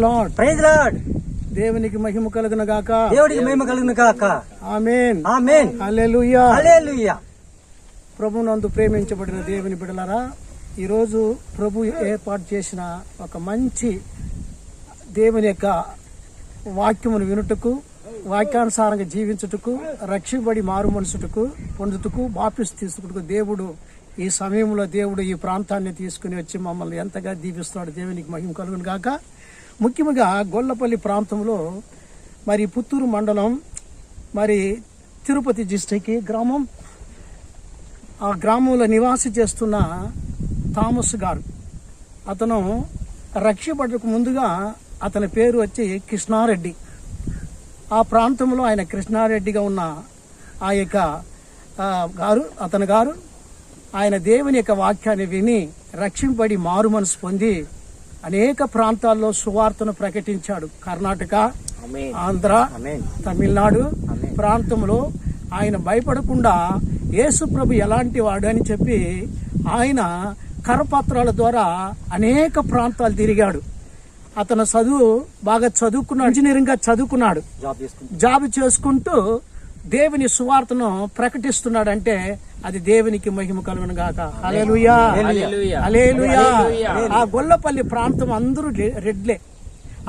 Lord praise lord దేవునికి మహిమ కలుగును గాక. దేవుడికి మహిమ కలుగును కాక ఆమేన్ ఆమేన్ హల్లెలూయా హల్లెలూయా ప్రభునందు ప్రేమించబడిన దేవుని బిడలారా ఈరోజు ప్రభు ఏర్పాటు చేసిన ఒక మంచి దేవుని యొక్క వాక్యమును వినుటకు వాక్యానుసారంగా జీవించుటకు రక్షింపబడి మారు మనసుటకు పొందుటకు బాపిస్ తీసుకుటకు దేవుడు ఈ సమయంలో దేవుడు ఈ ప్రాంతాన్ని తీసుకుని వచ్చి మమ్మల్ని ఎంతగా దీవిస్తున్నాడు దేవునికి మహిమ కలుగును గాక. ముఖ్యంగా గొల్లపల్లి ప్రాంతంలో మరి పుత్తూరు మండలం మరి తిరుపతి డిస్టిక్ గ్రామం ఆ గ్రామంలో నివాసి చేస్తున్న థామస్ గారు. అతను రక్షపడకు ముందుగా అతని పేరు వచ్చి కృష్ణారెడ్డి. ఆ ప్రాంతంలో ఆయన కృష్ణారెడ్డిగా ఉన్న ఆ యొక్క గారు అతని గారు ఆయన దేవుని యొక్క వాక్యాన్ని విని రక్షింపడి మారు మనసు పొంది అనేక ప్రాంతాల్లో సువార్తను ప్రకటించాడు. కర్ణాటక ఆంధ్ర తమిళనాడు. ప్రాంతంలో ఆయన భయపడకుండా యేసు ప్రభు ఎలాంటి వాడు అని చెప్పి ఆయన కరపత్రాల ద్వారా అనేక ప్రాంతాలు తిరిగాడు. అతను చదువు బాగా చదువుకున్నాడు. ఇంజనీరింగ్గా చదువుకున్నాడు. జాబ్ చేసుకుంటా జాబ్ చేసుకుంటూ దేవుని సువార్తను ప్రకటిస్తున్నాడంటే అది దేవునికి మహిమ కలుగును గాక. ఆ గొల్లపల్లి ప్రాంతం అందరూ రెడ్లే.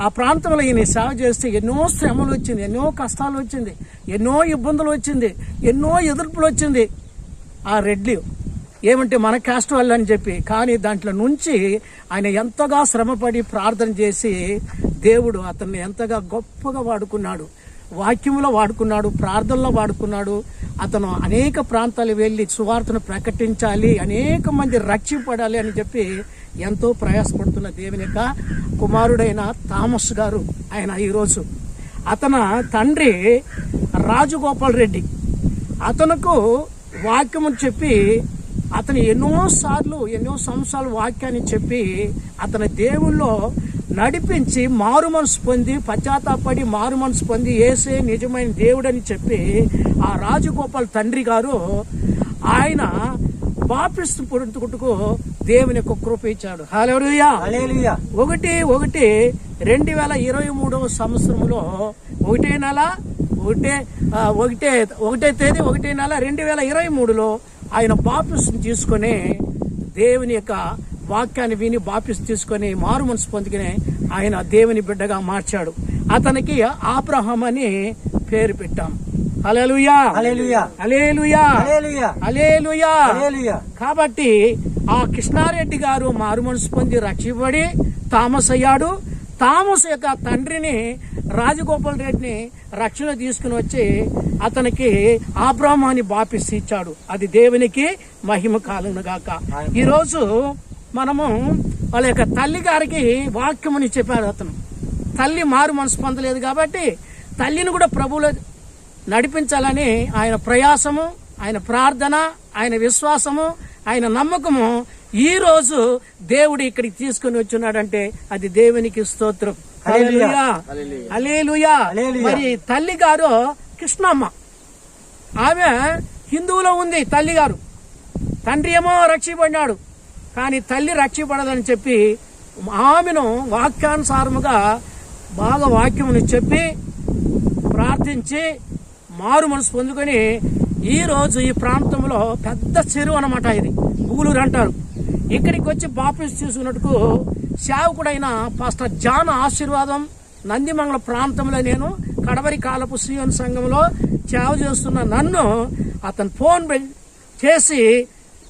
ఆ ప్రాంతంలో ఈయన సేవ చేస్తే ఎన్నో శ్రమలు వచ్చింది ఎన్నో కష్టాలు వచ్చింది ఎన్నో ఇబ్బందులు వచ్చింది ఎన్నో ఎదుర్పులు వచ్చింది. ఆ రెడ్లు ఏమంటే మన కాస్ట్ వాళ్ళు అని చెప్పి కానీ దాంట్లో నుంచి ఆయన ఎంతగా శ్రమపడి ప్రార్థన చేసి దేవుడు అతన్ని ఎంతగా గొప్పగా వాడుకున్నాడు. వాక్యంలో వాడుకున్నాడు ప్రార్థనలో వాడుకున్నాడు అతను అనేక ప్రాంతాలు వెళ్ళి సువార్తను ప్రకటించాలి అనేక మంది రక్షింపడాలి అని చెప్పి ఎంతో ప్రయాసపడుతున్న దేవుని యొక్క కుమారుడైన థామస్ గారు ఆయన ఈరోజు. అతన తండ్రి రాజగోపాల్ రెడ్డి. అతనుకు వాక్యము చెప్పి అతను ఎన్నో సార్లు ఎన్నో సంవత్సరాలు వాక్యాన్ని చెప్పి అతని దేవుల్లో నడిపించి మారు మనసు పొంది పశ్చాత్తాపడి మారు మనసు పొంది ఏసే నిజమైన దేవుడని చెప్పి ఆ రాజగోపాల్ తండ్రి గారు ఆయన బాపిస్తు పొడుతుకుటకు దేవుని యొక్క కృప ఇచ్చాడు. హలోయా ఒకటి ఒకటి రెండు వేల ఇరవై మూడవ సంవత్సరంలో ఒకటే నెల ఒకటే ఒకటే ఒకటే తేదీ ఒకటే నెల రెండు వేల ఇరవై మూడులో ఆయన బాపిస్ తీసుకొని దేవుని యొక్క వాక్యాన్ని విని బాపిస్ తీసుకొని మారు మనసు పొందుకుని ఆయన దేవుని బిడ్డగా మార్చాడు. అతనికి ఆబ్రహం అని పేరు పెట్టాం. కాబట్టి ఆ కృష్ణారెడ్డి గారు మారు మనసు పొంది రక్షింపబడి తామస్ అయ్యాడు. తామస్ యొక్క తండ్రిని రాజగోపాల్ రెడ్డిని రక్షణ తీసుకుని వచ్చి అతనికి ఆబ్రాహాన్ని బాపిసి ఇచ్చాడు. అది దేవునికి మహిమ కాలను గాక ఈ రోజు మనము వాళ్ళ యొక్క తల్లి గారికి వాక్యమని చెప్పాడు అతను. తల్లి మారు మనసు పొందలేదు కాబట్టి తల్లిని కూడా ప్రభువులో నడిపించాలని ఆయన ప్రయాసము ఆయన ప్రార్థన ఆయన విశ్వాసము ఆయన నమ్మకము ఈ రోజు దేవుడు ఇక్కడికి తీసుకుని వచ్చున్నాడంటే అది దేవునికి స్తోత్రం. హల్లెలూయా. హల్లెలూయా. హల్లెలూయా. మరి తల్లి గారు కృష్ణమ్మ. ఆమె హిందువులో ఉంది తల్లి గారు. తండ్రి ఏమో రక్షిపడినాడు కానీ తల్లి రక్షపడదని చెప్పి ఆమెను వాక్యానుసారముగా బాగా వాక్యమును చెప్పి ప్రార్థించి మారు మనసు పొందుకొని ఈ రోజు ఈ ప్రాంతంలో పెద్ద చెరువు అనమాట ఇది. ఊలూరు అంటారు. ఇక్కడికి వచ్చి బాప్టిస్ట్ తీసుకున్నట్టుకు సేవకుడైన పాస్టర్ జాన్ ఆశీర్వాదం నందిమంగళ ప్రాంతంలో నేను కడవరి కాలపు సీఎన్ సంఘంలో సేవ చేస్తున్న నన్ను అతను ఫోన్ చేసి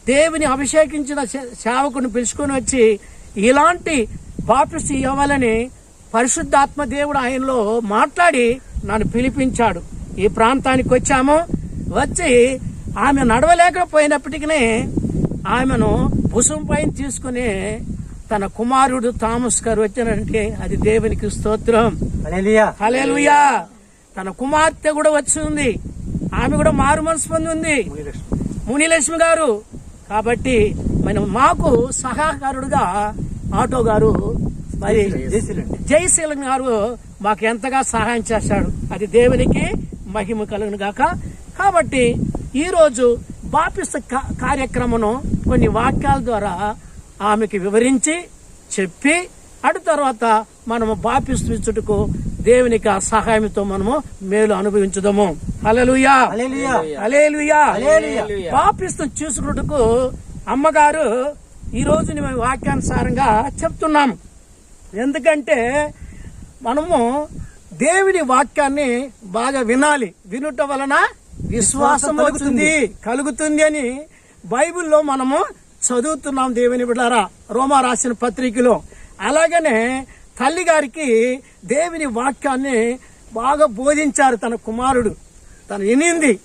దేవుని అభిషేకించిన సేవకుని పిలుచుకొని వచ్చి ఇలాంటి బాపిస్ ఇవ్వాలని పరిశుద్ధాత్మ దేవుడు ఆయనలో మాట్లాడి నన్ను పిలిపించాడు. ఈ ప్రాంతానికి వచ్చాము. వచ్చి ఆమె నడవలేకపోయినప్పటికీ ఆమెను భుసం పైన తీసుకుని తన కుమారుడు థామస్ గారు వచ్చినంటే అది దేవునికి స్తోత్రం. హలేలుయా తన కుమార్తె కూడా వచ్చింది ఆమె కూడా మారు మనసు పొంది ఉంది. మునిలక్ష్మి గారు కాబట్టి మనం మాకు సహాయకారుడుగా ఆటో గారు మరి జయశీలం గారు మాకు ఎంతగా సహాయం చేశాడు. అది దేవునికి మహిమ కలుగును గాక. కాబట్టి ఈరోజు రోజు బాపిస్త కార్యక్రమను కొన్ని వాక్యాల ద్వారా ఆమెకి వివరించి చెప్పి అటు తర్వాత మనము బాపిస్తుటకు దేవునికి ఆ సహాయంతో మనము మేలు అనుభవించుదాము. హల్లెలూయా. హల్లెలూయా. బాపిస్తు చూసుకున్నట్టుకు అమ్మగారు ఈ రోజు మేము వాక్యానుసారంగా చెప్తున్నాము ఎందుకంటే మనము దేవుని వాక్యాన్ని బాగా వినాలి. వినుట వలన విశ్వాసం అవుతుంది కలుగుతుంది అని బైబిల్లో మనము చదువుతున్నాం దేవుని బిడ్డారా. రోమా రాసిన పత్రికలో. అలాగనే తల్లి గారికి దేవుని వాక్యాన్ని బాగా బోధించారు తన కుమారుడు. తను వినింది.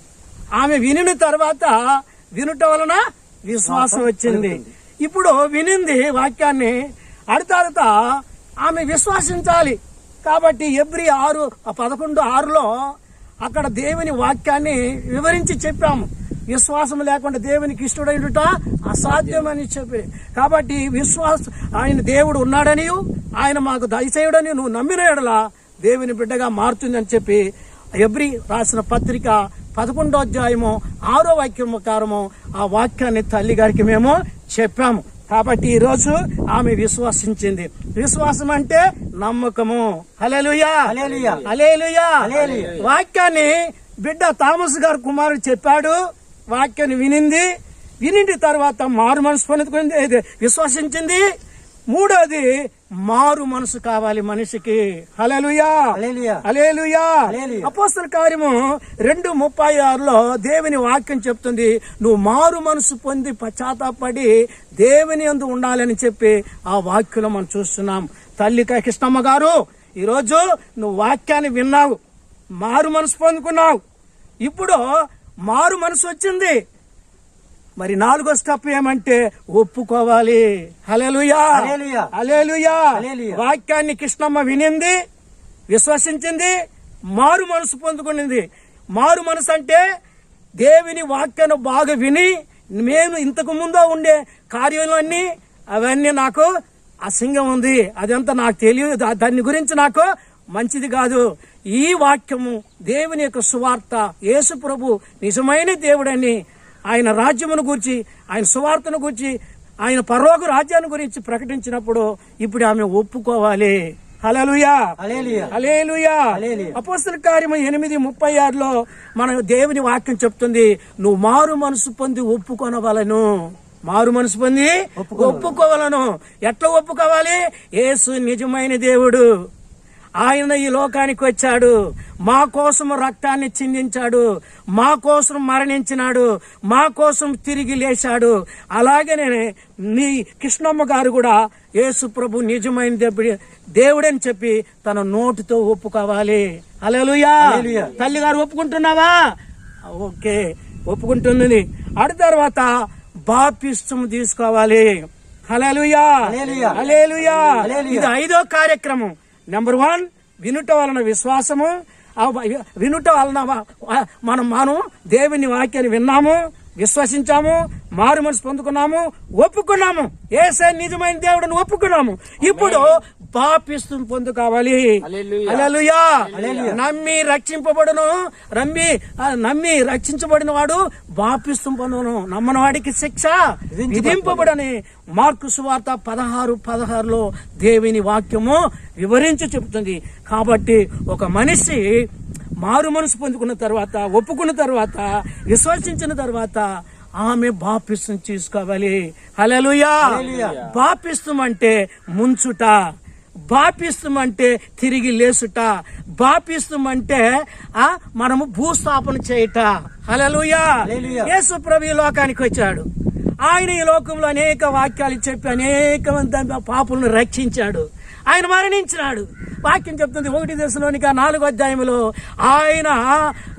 ఆమె వినిన తర్వాత వినుట వలన విశ్వాసం వచ్చింది. ఇప్పుడు వినింది వాక్యాన్ని. అడి తర్వాత ఆమె విశ్వసించాలి. కాబట్టి ఎవ్రీ ఆరు పదకొండు ఆరులో అక్కడ దేవుని వాక్యాన్ని వివరించి చెప్పాము. విశ్వాసం లేకుండా దేవునికి ఇష్టడైనట అసాధ్యమని చెప్పి. కాబట్టి విశ్వాస ఆయన దేవుడు ఉన్నాడని ఆయన మాకు దయచేయుడని నువ్వు నమ్మిన ఎడలా దేవుని బిడ్డగా మారుతుందని చెప్పి ఎబ్రి రాసిన పత్రిక పదకొండో అధ్యాయము ఆరో వాక్యం ప్రకారము ఆ వాక్యాన్ని తల్లి గారికి మేము చెప్పాము. కాబట్టి ఈ రోజు ఆమె విశ్వసించింది. విశ్వాసం అంటే నమ్మకము. హల్లెలూయా. వాక్యాన్ని బిడ్డ థామస్ గారు కుమారుడు చెప్పాడు. వాక్యాన్ని వినింది. వినింటి తర్వాత మారు మనసు పొందుకుంది విశ్వసించింది. మూడోది మారు మనసు కావాలి మనిషికి. హల్లెలూయా. అపోస్తల కార్యము రెండు ముప్పై ఆరులో దేవుని వాక్యం చెప్తుంది. నువ్వు మారు మనసు పొంది పశ్చాత్తాపడి దేవుని అందు ఉండాలని చెప్పి ఆ వాక్యంలో మనం చూస్తున్నాం. తల్లి కృష్ణమ్మ గారు ఈరోజు నువ్వు వాక్యాన్ని విన్నావు. మారు మనసు పొందుకున్నావు. ఇప్పుడు మారు మనసు వచ్చింది. మరి నాలుగో స్టెప్ ఏమంటే ఒప్పుకోవాలి. వాక్యాన్ని కృష్ణమ్మ వినింది విశ్వసించింది మారు మనసు పొందుకునింది. మారు మనసు అంటే దేవుని వాక్యాన్ని బాగా విని నేను ఇంతకు ముందు ఉండే కార్యాలన్నీ అవన్నీ నాకు అసింగం ఉంది. అదంతా నాకు తెలియదు. దాని గురించి నాకు మంచిది కాదు. ఈ వాక్యము దేవుని యొక్క సువార్త యేసు ప్రభు నిజమైన దేవుడని ఆయన రాజ్యమును గురించి ఆయన సువార్తను గురించి ఆయన పరలోక రాజ్యాన్ని గురించి ప్రకటించినప్పుడు ఇప్పుడు ఆమె ఒప్పుకోవాలి. అపోస్తల కార్యము ఎనిమిది ముప్పై ఆరులో మన దేవుని వాక్యం చెప్తుంది నువ్వు మారు మనసు పొంది ఒప్పుకొనవలను. మారు మనసు పొంది ఒప్పుకోవలను. ఎట్లా ఒప్పుకోవాలి? యేసు నిజమైన దేవుడు. ఆయన ఈ లోకానికి వచ్చాడు. మా కోసం రక్తాన్ని చిందించాడు. మా కోసం మరణించినాడు. మా కోసం తిరిగి లేచాడు. అలాగనే నీ కృష్ణమ్మ గారు కూడా యేసు ప్రభు నిజమైన దేవుడి దేవుడని చెప్పి తన నోటితో ఒప్పుకోవాలి. అలలుయా. తల్లి గారు ఒప్పుకుంటున్నావా? ఓకే ఒప్పుకుంటుంది. అడి తర్వాత బాపిష్టం తీసుకోవాలి. హల్లెలూయా. ఇది ఐదో కార్యక్రమం. నెంబర్ వన్ వినుట వలన విశ్వాసము. వినుట వలన మనం మనం దేవుని వాక్యాన్ని విన్నాము. విశ్వసించాము మారు మనసు పొందుకున్నాము ఒప్పుకున్నాము. ఏసే నిజమైన దేవుడిని ఒప్పుకున్నాము. ఇప్పుడు బాపిస్తు పొందుకోవాలి. హల్లెలూయా. నమ్మి రక్షింపబడును. రమ్మి నమ్మి రక్షించబడిన వాడు బాపిస్తు పొందును. నమ్మని వాడికి శిక్ష విధింపబడని మార్కు సువార్త పదహారు పదహారులో దేవుని వాక్యము వివరించి చెబుతుంది. కాబట్టి ఒక మనిషి మారు మనసు పొందుకున్న తర్వాత ఒప్పుకున్న తర్వాత విశ్వసించిన తర్వాత ఆమె బాపిస్తం తీసుకోవాలి హల్లెలూయా! బాపిస్తం అంటే ముంచుట బాపిస్తం అంటే తిరిగి లేసుట బాపిస్తం అంటే ఆ మనము భూస్థాపన చేయుట. హల్లెలూయా. యేసు ప్రభు లోకానికి వచ్చాడు. ఆయన ఈ లోకంలో అనేక వాక్యాలు చెప్పి అనేక మంది పాపులను రక్షించాడు. ఆయన మరణించినాడు. వాక్యం చెప్తుంది ఒకటి దశలోనిక నాలుగో అధ్యాయంలో ఆయన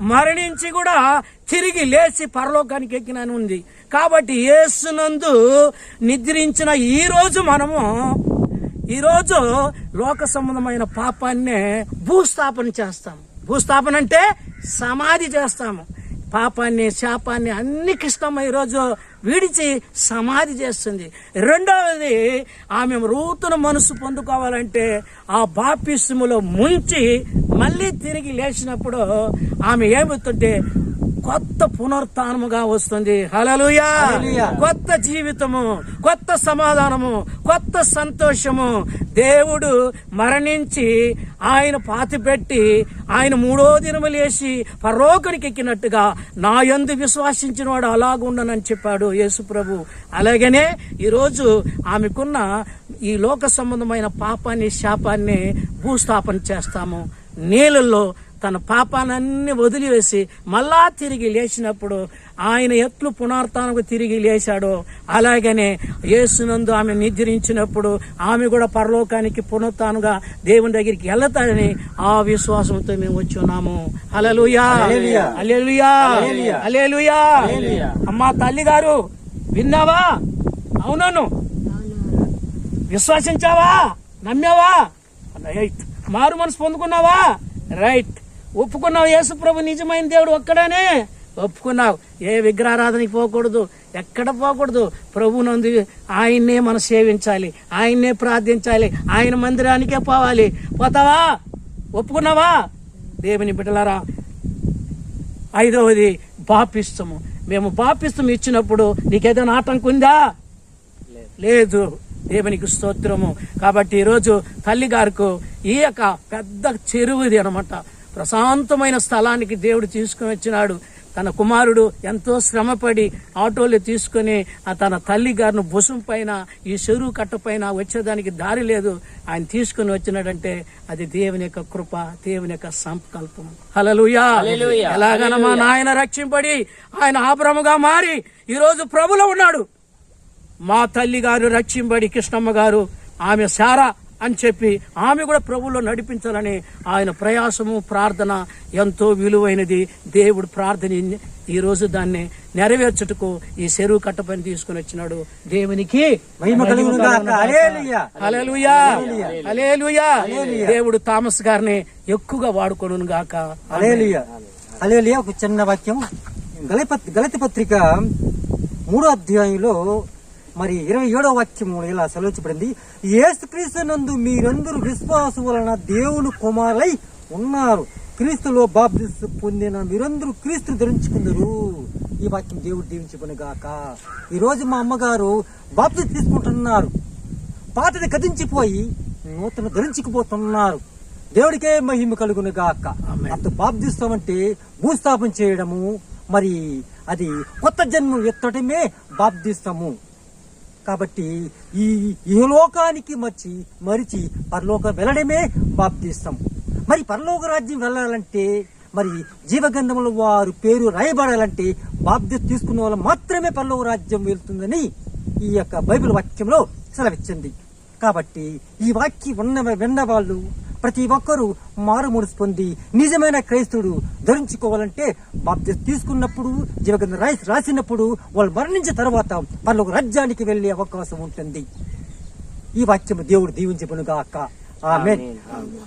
మరణించి కూడా తిరిగి లేచి పరలోకానికి ఎక్కినని ఉంది. కాబట్టి యేసునందు నిద్రించిన ఈ రోజు మనము ఈరోజు లోక సంబంధమైన పాపాన్నే భూస్థాపన చేస్తాము. భూస్థాపన అంటే సమాధి చేస్తాము. పాపాన్ని శాపాన్ని అన్ని కృష్ణమ్మ ఈరోజు విడిచి సమాధి చేస్తుంది. రెండవది ఆమె రూతున మనసు పొందుకోవాలంటే ఆ బాపిస్ములో ముంచి మళ్ళీ తిరిగి లేచినప్పుడు ఆమె ఏమవుతుంటే కొత్త పునరుత్నముగా వస్తుంది. హలలుయా కొత్త జీవితము కొత్త సమాధానము కొత్త సంతోషము దేవుడు మరణించి ఆయన పాతిపెట్టి ఆయన మూడో దినము లేచి పరోకునికి ఎక్కినట్టుగా నా యందు విశ్వాసించిన వాడు అలాగుండనని చెప్పాడు యేసు ప్రభు. అలాగనే ఈరోజు ఆమెకున్న ఈ లోక సంబంధమైన పాపాన్ని శాపాన్ని భూస్థాపన చేస్తాము. నీళ్ళల్లో తన పాపానన్నీ వదిలివేసి మళ్ళా తిరిగి లేచినప్పుడు ఆయన ఎట్లు పునరుత్నకు తిరిగి లేచాడో అలాగనే యేసునందు ఆమె నిద్రించినప్పుడు ఆమె కూడా పరలోకానికి పునరుత్నుగా దేవుని దగ్గరికి వెళ్తాడని ఆ విశ్వాసంతో మేము వచ్చి ఉన్నాము. అలలుయా అలెలుయా అలెలుయా అమ్మా తల్లి గారు విన్నావా? అవునను విశ్వసించావా? నమ్మావా? రైట్. మారు మనసు పొందుకున్నావా? రైట్. ఒప్పుకున్నావు యేసుప్రభు నిజమైన దేవుడు ఒక్కడనే. ఒప్పుకున్నావు. ఏ విగ్రహారాధనకి పోకూడదు ఎక్కడ పోకూడదు. ప్రభునందు ఆయన్నే మనం సేవించాలి ఆయన్నే ప్రార్థించాలి ఆయన మందిరానికే పోవాలి. పోతావా? ఒప్పుకున్నావా? దేవుని బిడ్డలారా ఐదవది బాపిస్తము మేము బాపిస్తం ఇచ్చినప్పుడు నీకేదైనా ఆటంకం ఉందా? లేదు. దేవునికి స్తోత్రము. కాబట్టి ఈరోజు తల్లిగారుకు ఈ యొక్క పెద్ద చెరువుది అనమాట ప్రశాంతమైన స్థలానికి దేవుడు తీసుకుని వచ్చినాడు. తన కుమారుడు ఎంతో శ్రమపడి ఆటోలు తీసుకుని ఆ తన తల్లి గారిని భుసం పైన ఈ చెరువు కట్ట పైన వచ్చేదానికి దారి లేదు. ఆయన తీసుకుని వచ్చినాడంటే అది దేవుని యొక్క కృప దేవుని యొక్క సంకల్పం. హలలుయా ఎలాగన మా నాయన రక్షింపడి ఆయన ఆభ్రముగా మారి ఈరోజు ప్రభులో ఉన్నాడు. మా తల్లి గారు రక్షింబడి కృష్ణమ్మ గారు ఆమె సారా అని చెప్పి ఆమె కూడా ప్రభువులో నడిపించాలని ఆయన ప్రయాసము ప్రార్థన ఎంతో విలువైనది. దేవుడు ప్రార్థన ఈ రోజు దాన్ని నెరవేర్చుటకు ఈ చెరువు కట్ట పని తీసుకుని వచ్చినాడు. దేవునికి దేవుడు థామస్ గారిని ఎక్కువగా వాడుకొను గాక. హల్లెలూయా. ఒక చిన్న వాక్యం. గలపత్ గలతి పత్రిక మూడో అధ్యాయంలో మరి ఇరవై ఏడో వాక్యం ఇలా సెలవుచబడింది. యేసుక్రీస్తు నందు మీరందరూ విశ్వాసం వలన దేవుని కుమారులై ఉన్నారు. క్రీస్తులో బాప్తిస్తు పొందిన మీరందరూ క్రీస్తుని ధరించుకుందరు. ఈ వాక్యం దేవుడు దీవించుకుని గాక ఈ రోజు మా అమ్మగారు బాప్తి తీసుకుంటున్నారు. పాతది కదించిపోయి నూతన ధరించుకుపోతున్నారు. దేవుడికే మహిమ కలుగును గాక అంత బాప్తిస్తామంటే భూస్థాపన చేయడము మరి అది కొత్త జన్మ ఎత్తడమే బాప్తిస్తాము కాబట్టి ఈ ఇహలోకానికి లోకానికి మర్చి మరిచి పరలోకం వెళ్ళడమే బాప్తిస్తాం. మరి పరలోక రాజ్యం వెళ్ళాలంటే మరి జీవగంధముల వారు పేరు రాయబడాలంటే బాధ్యత తీసుకున్న వాళ్ళు మాత్రమే పరలోక రాజ్యం వెళ్తుందని ఈ యొక్క బైబిల్ వాక్యంలో సెలవిచ్చింది. కాబట్టి ఈ వాక్యం ఉన్న విన్న వాళ్ళు ప్రతి ఒక్కరూ మారు మనసు పొంది నిజమైన క్రైస్తుడు ధరించుకోవాలంటే బాప్తి తీసుకున్నప్పుడు జీవగంధ రాసి రాసినప్పుడు వాళ్ళు మరణించిన తర్వాత పరలోక రాజ్యానికి వెళ్ళే అవకాశం ఉంటుంది. ఈ వాక్యం దేవుడు దీవించబడుగా అక్క ఆమె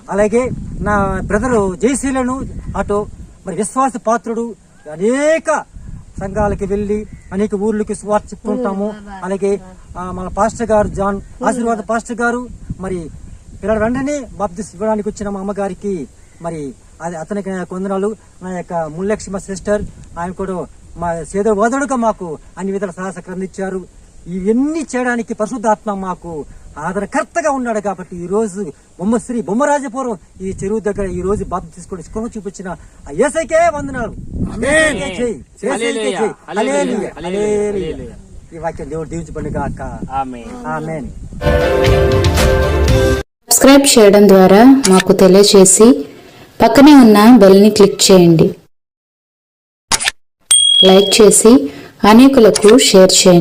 అలాగే నా బ్రదరు జయశీలను అటు మరి విశ్వాస పాత్రుడు అనేక సంఘాలకి వెళ్ళి అనేక ఊర్లకి స్వార్థ చెప్తుంటాము అలాగే మన పాస్టర్ గారు జాన్ ఆశీర్వాద పాస్టర్ గారు మరి పిల్లల వెంటనే బాప్తిస్ ఇవ్వడానికి వచ్చిన మా అమ్మగారికి మరి అది అతనికి కొందనాలు నా యొక్క ముల్లక్ష్మ సిస్టర్ ఆయన కూడా మా సేద వదడుగా మాకు అన్ని విధాల సహాయ అందించారు ఇవన్నీ చేయడానికి పరిశుద్ధాత్మ మాకు ఆదరణకర్తగా ఉన్నాడు కాబట్టి ఈ రోజు బొమ్మశ్రీ బొమ్మరాజపురం ఈ చెరువు దగ్గర ఈ రోజు బాబు తీసుకొని స్కృహ చూపించిన ఏసైకే వందనాలు. ఈ వాక్యం దేవుడు దీవించబడి గాక ఆమెన్. సబ్స్క్రైబ్ చేయడం ద్వారా మాకు తెలియచేసి పక్కనే ఉన్న బెల్ని క్లిక్ చేయండి. లైక్ చేసి అనేకులకు షేర్ చేయండి.